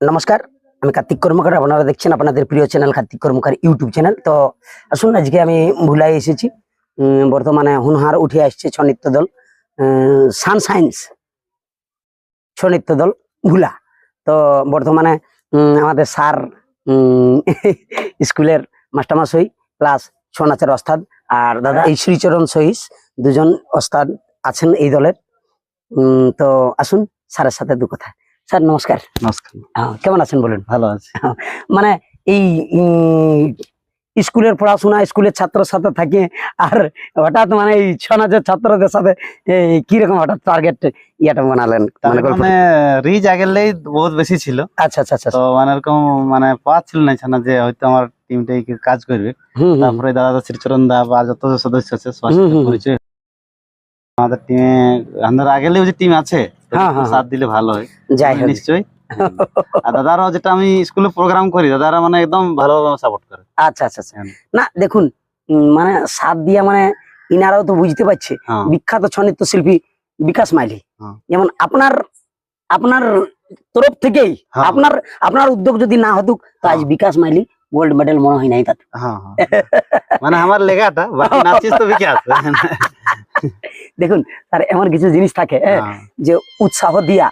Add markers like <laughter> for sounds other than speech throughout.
নমস্কার, আমি কার্তিক কর্মকার, আপনারা দেখছেন আপনাদের প্রিয় channel Kartik Karmakar YouTube channel. তো আসুন, আজকে আমি ভুলাই এসেছি। বর্তমানে হুনহার উঠে আসছে ছৌ নৃত্য দল সানসাইন্স ছৌ নৃত্য দল ভুলা। তো বর্তমানে আমাদের স্যার <laughs> স্কুলের মাস্টারমাশই প্লাস ছৌ নাচের ওস্তাদ আর দাদা এই শ্রীচরণ সহিস দুজন ওস্তাদ আছেন এই দলের। তো আসুন, স্যারের সাথে দু কথা স্যার নমস্কার। নমস্কার। কেমন আছেন বলুন? ভালো আছে। <laughs> মানে এই স্কুলের পড়াশোনা স্কুলের ছাত্র সাথে থাকে আর হঠাৎ মানে এই ছনাজের ছাত্রদের সাথে কীরকম হঠাৎ টার্গেট ইয়েটা বানালেন? মানে রিচ আগেরলেই বহুত বেশি ছিল। আচ্ছা আচ্ছা আচ্ছা তো মানে এরকম মানে পাচ্ছিল না ছানা যে হয়তো আমার টিমটাই কাজ করবে। তারপরে দাদা শ্রীচরণ দা বা যত সদস্য আছে। পরিচয়। আমাদের টিমে আমাদের আগেলেও যে টিম আছে সাথ দিলে ভালো হয় যাই হোক নিশ্চয়ই <laughs> আর যেটা আমি স্কুলে প্রোগ্রাম করি দাদারা মানে একদম ভালোভাবে সাপোর্ট করে আচ্ছা আচ্ছা আচ্ছা হ্যাঁ। না দেখুন মানে সাত দিয়া মানে ইনারাও তো বুঝতে পারছে হ্যাঁ বিখ্যাত ছনিত্য শিল্পী বিকাশ মাইলি হ্যাঁ। যেমন আপনার আপনার তরফ থেকেই হ্যাঁ। আপনার আপনার উদ্যোগ যদি না হতুক তো আজ হ্যাঁ। বিকাশ মাইলি গোল্ড মেডেল মনে হয় নাই হ্যাঁ হ্যাঁ। মানে আমার লেগাটা বাকি নাচিস তো বিকাশ <laughs> দেখুন তার এমন কিছু জিনিস থাকে হ্যাঁ, হ্যাঁ, যে উৎসাহ দিয়া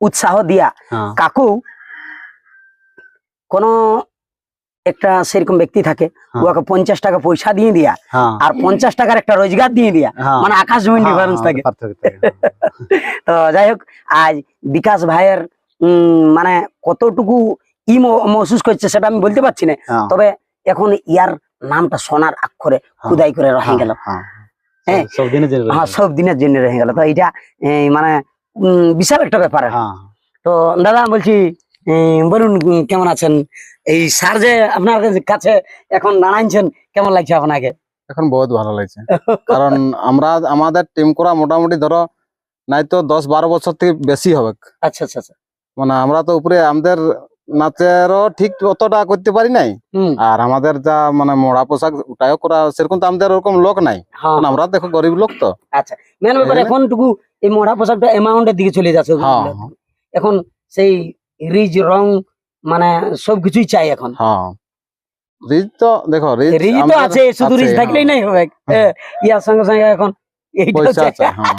উৎসাহ দিয়া হ্যাঁ, কাকু কোন একটা সেরকম ব্যক্তি থাকে। ওকে পঞ্চাশ টাকা পয়সা দিয়ে দিয়া আর পঞ্চাশ টাকার একটা রোজগার দিয়ে দিয়া মানে আকাশ জমিন ডিফারেন্স থাকে। তো যাই হোক আজ বিকাশ ভাইয়ের উম, মানে কতটুকু ই মহসুস করছে সেটা আমি বলতে পারছি না তবে এখন ইয়ার নামটা সোনার অক্ষরে খুদাই করে রহে গেল। হ্যাঁ, হ্যাঁ। সব- সব দিনে জেনে হ্যাঁ সব দিনের জন্য রয়ে গেল। তো এটা মানে উম, বিশাল একটা ব্যাপার। হ্যাঁ। তো দাদা বলছি বলুন কেমন আছেন? এই স্যার যে আপনার কাছে এখন দাঁড়াইছেন কেমন লাগছে আপনাকে? এখন বহুত ভালো লাগছে। কারণ আমরা আমাদের টিম করা মোটামুটি ধরো নাই তো দশ বারো বছর থেকে বেশি হবে। আচ্ছা আচ্ছা আচ্ছা। মানে আমরা তো উপরে আমাদের নাচেরও ঠিক অতটা করতে পারি নাই। আর আমাদের যা মানে মোড়া পোশাক ওটাও করা সেরকম তো আমাদের ওরকম লোক নাই। হ্যাঁ। আমরা দেখো গরিব লোক তো। মেন ব্যাপার এখন টুকু এই মোড়া পোশাকটা অ্যামাউন্টের দিকে চলে যাচ্ছে হ্যাঁ এখন সেই রিজ রং মানে সবকিছুই চাই এখন। হ্যাঁ। রিজ তো দেখো রিজ রিজ তো আছে শুধু রিজ থাকলেই হ্যাঁ। নাই হবে। ইয়ার সঙ্গে সঙ্গে এখন হ্যাঁ।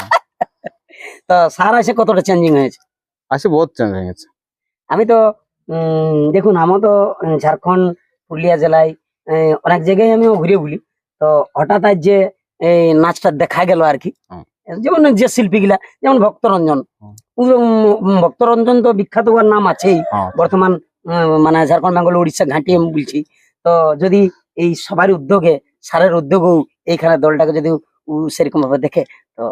তো সার আছে কতটা চেঞ্জিং হয়েছে? আছে বহুত চেঞ্জ হয়ে গেছে আমি তো দেখুন আমার তো ঝাড়খণ্ড পুরুলিয়া জেলায় অনেক জায়গায় আমি ঘুরে বলি। তো হঠাৎ আজ যে এই নাচটা দেখা গেল আর কি। যেমন যে শিল্পী গুলা যেমন ভক্তরঞ্জন। ভক্তরঞ্জন তো বিখ্যাত হওয়ার নাম আছেই। বর্তমান মানে ঝাড়খণ্ড বেঙ্গল উড়িষ্যা ঘাঁটি আমি বলছি। তো যদি এই সবার উদ্যোগে সারের উদ্যোগেও এইখানে দলটাকে যদি সেরকম ভাবে দেখে তো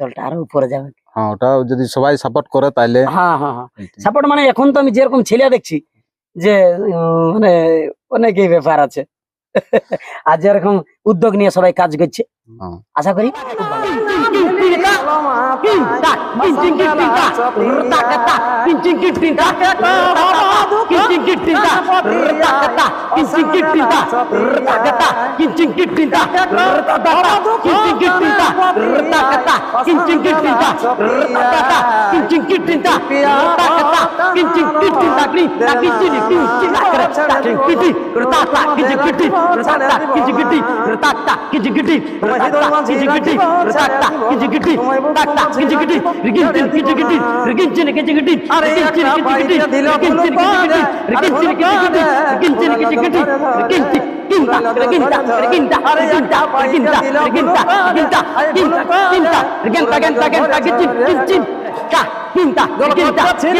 দলটা আরও উপরে যাবে। হ্যাঁ ওটা যদি সবাই সাপোর্ট করে তাহলে হ্যাঁ হ্যাঁ হ্যাঁ। সাপোর্ট মানে এখন তো আমি যেরকম ছেলে দেখছি যে মানে অনেকই ব্যাপার আছে। <laughs> আর যেরকম উদ্যোগ নিয়ে সবাই কাজ করছে। হ্যাঁ। আশা করি। খুব ভালো। তিন তাক তিন তিন তিন তিন তাক তাক তাক ছিল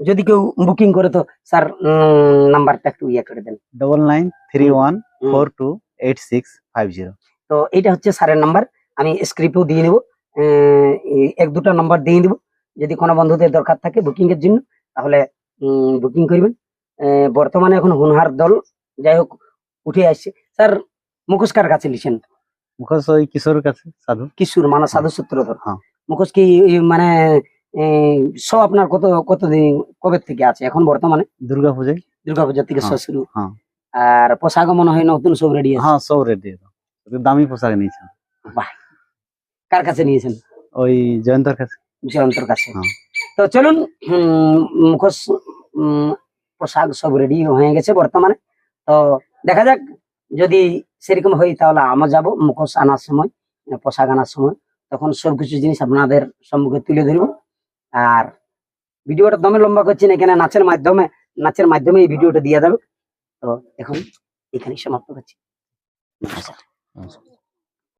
যদি কেউ বুকিং করে তো স্যার নাম্বারটা একটু ইয়ে করে দেন। Double nine three one four two eight six five zero তো এইটা হচ্ছে স্যারের নাম্বার আমি স্ক্রিপ্টেও দিয়ে নেব এক দুটা নাম্বার দিয়ে দেবো যদি কোনো বন্ধুদের দরকার থাকে বুকিং এর জন্য তাহলে বুকিং করবেন। বর্তমানে এখন হুনহার দল যাই হোক উঠে আসছে। স্যার মুখোশ কার কাছে লিখেন? মুখোশ ওই কিশোরের কাছে সাধু। কিশোর মানে সাধু সূত্রধর। হ্যাঁ। মুখোশ কি মানে সব আপনার কত কতদিন কবে থেকে আছে? এখন বর্তমানে? দুর্গা পুজোয় দুর্গাপূজা থেকে হ্যাঁ, শুরু হ্যাঁ। আর পোশাকও মনে হয় নতুন সব রেডি হ্যাঁ সব রেডি দামি পোশাক নিয়েছে কার কাছে নিয়েছেন? ওই জয়ন্তর কাছে। জয়ন্তর কাছে। হ্যাঁ। তো চলুন মুখোশ পোশাক সব রেডি হয়ে গেছে বর্তমানে। তো দেখা যাক যদি সেরকম হয় তাহলে আমরা যাব মুখোশ আনার সময় পোশাক আনার সময়। তখন সবকিছু জিনিস আপনাদের সম্মুখে তুলে ধরব। আর ভিডিওটা দমে লম্বা করছি না এখানে নাচের মাধ্যমে নাচের মাধ্যমে এই ভিডিওটা দিয়ে যাবে তো এখন এখানেই সমাপ্ত করছি। আচ্ছা।